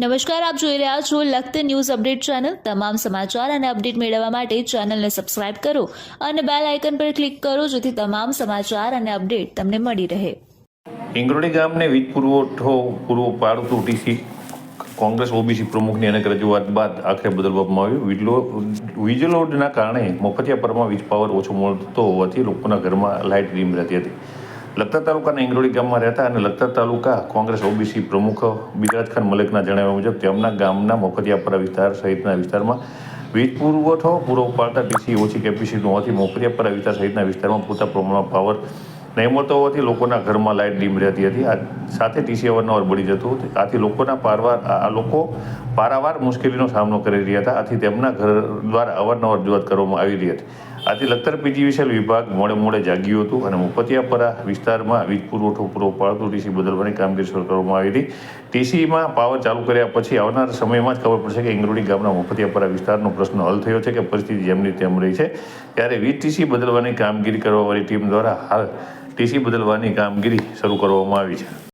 નમસ્કાર, આપ જોઈ રહ્યા છો લખત ન્યૂઝ અપડેટ ચેનલ. તમામ સમાચાર અને અપડેટ મેળવવા માટે ચેનલને સબસ્ક્રાઇબ કરો અને બેલ આઇકન પર ક્લિક કરો જેથી તમામ સમાચાર અને અપડેટ તમને મળી રહે. ઇંગ્રોડી ગામને વીજ પુરવઠો પૂરો પાડો તૂટીસી કોંગ્રેસ ઓબીસી પ્રમુખની અનેક રજૂઆત બાદ આખરે બદલવામાં આવ્યું. વીજલો વીજ લોડના કારણે મફતિયા પરમાં વીજ પાવર ઓછો મળતો હોવાથી લોકોના ઘરમાં લાઇટ ડીમ રહેતી હતી. લખતર તાલુકાના ઇંગરોળી ગામમાં રહેતા અને લખતર તાલુકા કોંગ્રેસ ઓબીસી પ્રમુખ બિરાજખાન ખાન મલિકના જણાવ્યા મુજબ તેમના ગામના મોકરિયાપરા વિસ્તાર સહિતના વિસ્તારમાં વીજ પુરવઠો પૂરો પાડતા ટીસી ઓછી કેપેસિટી હોવાથી મોકરિયાપરા વિસ્તાર સહિતના વિસ્તારમાં પૂરતા પ્રમાણમાં પાવર નહીં મળતો હોવાથી લોકોના ઘરમાં લાઇટ ડીમ રહેતી હતી. આ સાથે ટીસી અવારનવાર બળી જતું હતું. આથી લોકોના પારવાર આ લોકો પારાવાર મુશ્કેલીનો સામનો કરી રહ્યા હતા. આથી તેમના ઘર દ્વારા અવારનવાર રજૂઆત કરવામાં આવી રહી હતી. આથી લખતર પીજીવીસીએલ વિભાગ મોડે મોડે જાગ્યું હતું અને મુફતિયાપરા વિસ્તારમાં વીજ પુરવઠો પૂરો પાડતું ટીસી બદલવાની કામગીરી શરૂ કરવામાં આવી હતી. ટીસીમાં પાવર ચાલુ કર્યા પછી આવનાર સમયમાં જ ખબર પડશે કે ઇંગરોડી ગામના મુફતિયાપરા વિસ્તારનો પ્રશ્ન હલ થયો છે કે પરિસ્થિતિ જેમની તેમ રહી છે. ત્યારે વીજ ટીસી બદલવાની કામગીરી કરવાવાળી ટીમ દ્વારા હાલ ટીસી બદલવાની કામગીરી શરૂ કરવામાં આવી છે.